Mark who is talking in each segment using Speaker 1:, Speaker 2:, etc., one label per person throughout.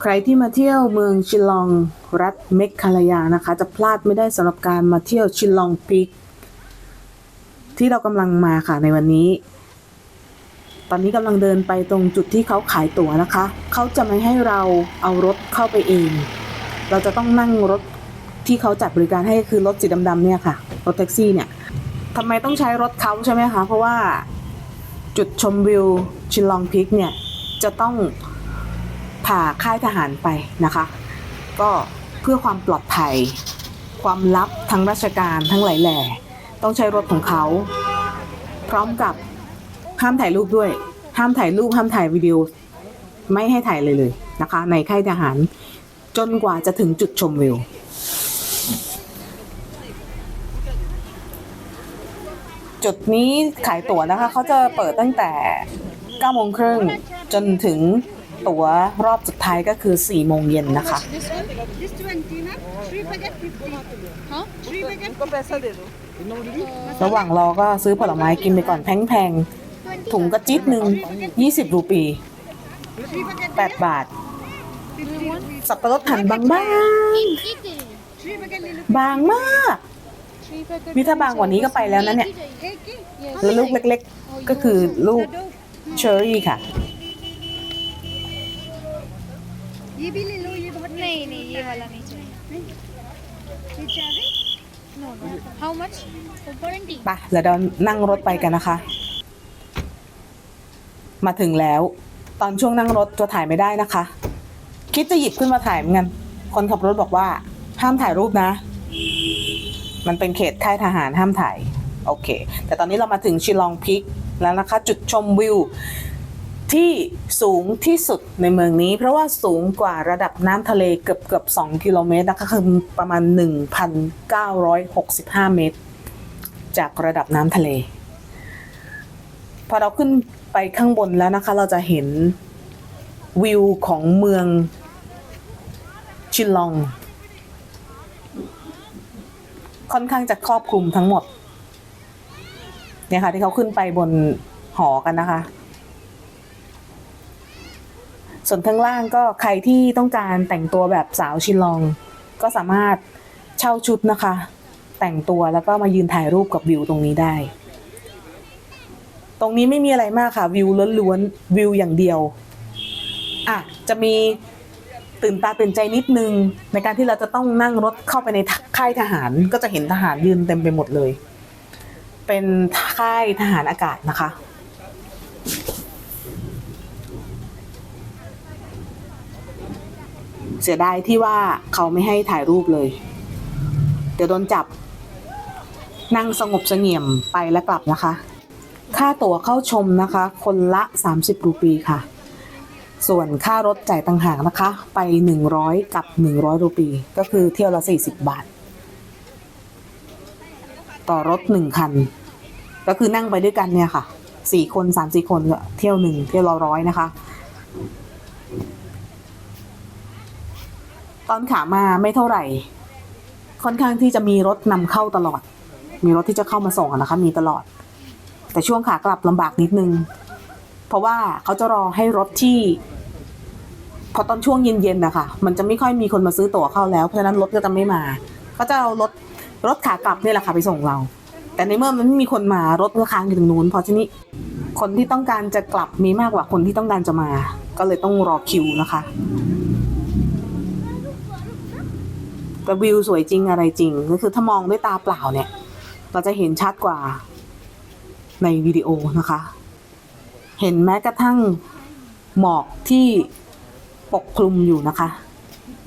Speaker 1: ใครที่มาเที่ยวเมืองชิลองรัฐเมคคาลายานะคะ จะพลาดไม่ได้สำหรับการมาเที่ยวชิลองปิกที่เรากำลังมาค่ะในวันนี้ ตอนนี้กำลังเดินไปตรงจุดที่เขาขายตั๋วนะคะ เขาจะไม่ให้เราเอารถเข้าไปเอง เราจะต้องนั่งรถที่เขาจัดบริการให้คือรถสีดำๆเนี่ยค่ะ รถแท็กซี่เนี่ยทำไมต้องใช้รถเขาใช่ไหมคะ เพราะว่าจุดชมวิวชิลองพิกเนี่ยจะต้อง ผ่าค่ายทหารไปนะคะ ก็เพื่อความปลอดภัย ความลับทั้งราชการทั้งหลายแหล่ต้องใช้รถของเขา พร้อมกับห้ามถ่ายรูปด้วย ห้ามถ่ายรูปห้ามถ่ายวิดีโอไม่ให้ถ่ายเลยเลยนะคะ ในค่ายทหารจนกว่าจะถึงจุดชมวิวจุดนี้ขายตั๋วนะคะ เขาจะเปิดตั้งแต่9โมงครึ่งจนถึง ตั๋วรอบสุดท้ายก็คือ4โมงเย็นนะคะระหว่างรอก็ซื้อผลไม้กินไปก่อนแพงๆ ถุงกระจิตหนึ่ง20 รูปี 8 บาท สับปะรดหั่นบางๆบางมากมิถ้าบางกว่านี้ก็ไปแล้วนะเนี่ย แล้วลูกเล็กๆ ก็คือลูกเชอรี่ค่ะ
Speaker 2: ये भी ले लो ये बहुत
Speaker 3: नहीं नहीं ये वाला नहीं चाहिए
Speaker 2: ये चाहिए
Speaker 3: no know how much twenty
Speaker 1: ไปเดี๋ยวเรานั่งรถไปกันนะคะ มาถึงแล้ว ตอนช่วงนั่งรถจะถ่ายไม่ได้นะคะ คิดจะหยิบขึ้นมาถ่ายเหมือนกันคนขับรถบอกว่า ห้ามถ่ายรูปนะ มันเป็นเขตค่ายทหารห้ามถ่าย โอเค แต่ตอนนี้เรามาถึงชิลองพิกแล้วนะคะ จุดชมวิว ที่สูงที่สุดในเมืองนี้ เพราะว่าสูงกว่าระดับน้ำทะเลเกือบเกือบ2กิโลเมตรนะคะคือประมาณ 1,965 เมตร จากระดับน้ำทะเล พอเราขึ้นไปข้างบนแล้วนะคะ เราจะเห็นวิวของเมืองชิลอง ค่อนข้างจะครอบคลุมทั้งหมดเนี่ยค่ะที่เขาขึ้นไปบนหอกันนะคะ ส่วนข้างล่างก็ใครที่ต้องการแต่งตัวแบบสาวชิลอง ก็สามารถเช่าชุดนะคะ แต่งตัวแล้วก็มายืนถ่ายรูปกับวิวตรงนี้ได้ ตรงนี้ไม่มีอะไรมากค่ะวิวล้วนๆวิวอย่างเดียวอะจะมีตื่นตาตื่นใจนิดนึง ในการที่เราจะต้องนั่งรถเข้าไปในค่ายทหารก็จะเห็นทหารยืนเต็มไปหมดเลย เป็นค่ายทหารอากาศนะคะ เสียดายที่ว่าเขาไม่ให้ถ่ายรูปเลย เดี๋ยวโดนจับ นั่งสงบเสงี่ยมไปแล้วกลับนะคะ ค่าตั๋วเข้าชมนะคะ คนละ 30 รูปีค่ะ ส่วนค่ารถจ่ายต่างหากนะคะ ไป 100 กับ 100 รูปี ก็คือเที่ยวละ 40 บาท ต่อรถ 1 คัน ก็คือนั่งไปด้วยกันเนี่ยค่ะ 4 คน 3-4 คนเที่ยวหนึ่งเที่ยวละร้อยนะคะ ตอนขามาไม่เท่าไหร่ ค่อนข้างที่จะมีรถนำเข้าตลอด มีรถที่จะเข้ามาส่งนะคะมีตลอด แต่ช่วงขากลับลำบากนิดนึง เพราะว่าเขาจะรอให้รถที่ พอตอนช่วงเย็นๆนะคะมันจะไม่ค่อยมีคนมาซื้อตั๋วเข้าแล้วเพราะฉะนั้นรถก็จะไม่มาเขาจะเอารถรถขากลับนี่แหละค่ะไปส่งเรา แต่ในเมื่อมันไม่มีคนมารถก็ค้างอยู่ตรงนู้นเพราะฉะนี้คนที่ต้องการจะกลับมีมากกว่าคนที่ต้องการจะมา ก็เลยต้องรอคิวนะคะ แต่วิวสวยจริงอะไรจริงก็คือถ้ามองด้วยตาเปล่าเนี่ย เราจะเห็นชัดกว่าในวิดีโอนะคะ เห็นแม้กระทั่งหมอกที่ปกคลุมอยู่นะคะ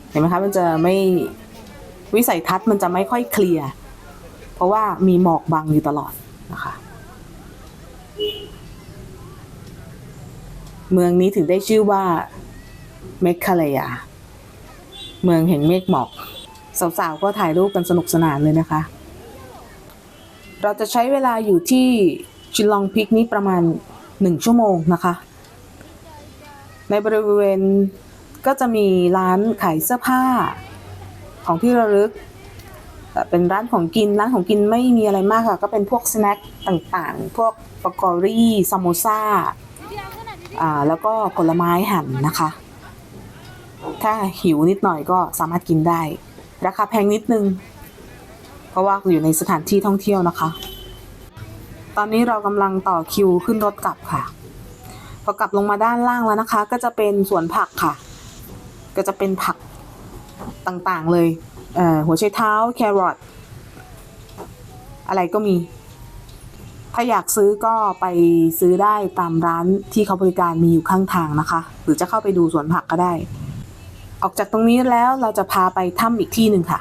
Speaker 1: เห็นไหมคะมันจะไม่วิสัยทัศน์มันจะไม่ค่อยเคลียร์เพราะว่ามีหมอกบังอยู่ตลอดนะคะ เมืองนี้ถึงได้ชื่อว่าเมคคาเลยาเมืองแห่งเมฆหมอก สาวๆก็ถ่ายรูปกันสนุกสนานเลยนะคะ เราจะใช้เวลาอยู่ที่ชิลองพิกนี้ประมาณหนึ่งชั่วโมงนะคะ ในบริเวณก็จะมีร้านขายเสื้อผ้าของที่ระลึก เป็นร้านของกิน ร้านของกินไม่มีอะไรมากค่ะ ก็เป็นพวกสแน็คต่างๆ พวกปกอรี่ซามโมซาอ่า แล้วก็ผลไม้หั่นนะคะ ถ้าหิวนิดหน่อยก็สามารถกินได้ ราคาแพงนิดนึง เพราะว่าอยู่ในสถานที่ท่องเที่ยวนะคะ ตอนนี้เรากำลังต่อคิวขึ้นรถกลับค่ะพอกลับลงมาด้านล่างแล้วนะคะ ก็จะเป็นสวนผักค่ะ ก็จะเป็นผักต่างๆเลยเหัวไชเท้าแครอทอะไรก็มี ถ้าอยากซื้อก็ไปซื้อได้ตามร้านที่เขาบริการมีอยู่ข้างทางนะคะ หรือจะเข้าไปดูสวนผักก็ได้ ออกจากตรงนี้แล้วเราจะพาไปถ้ำอีกที่หนึ่งค่ะ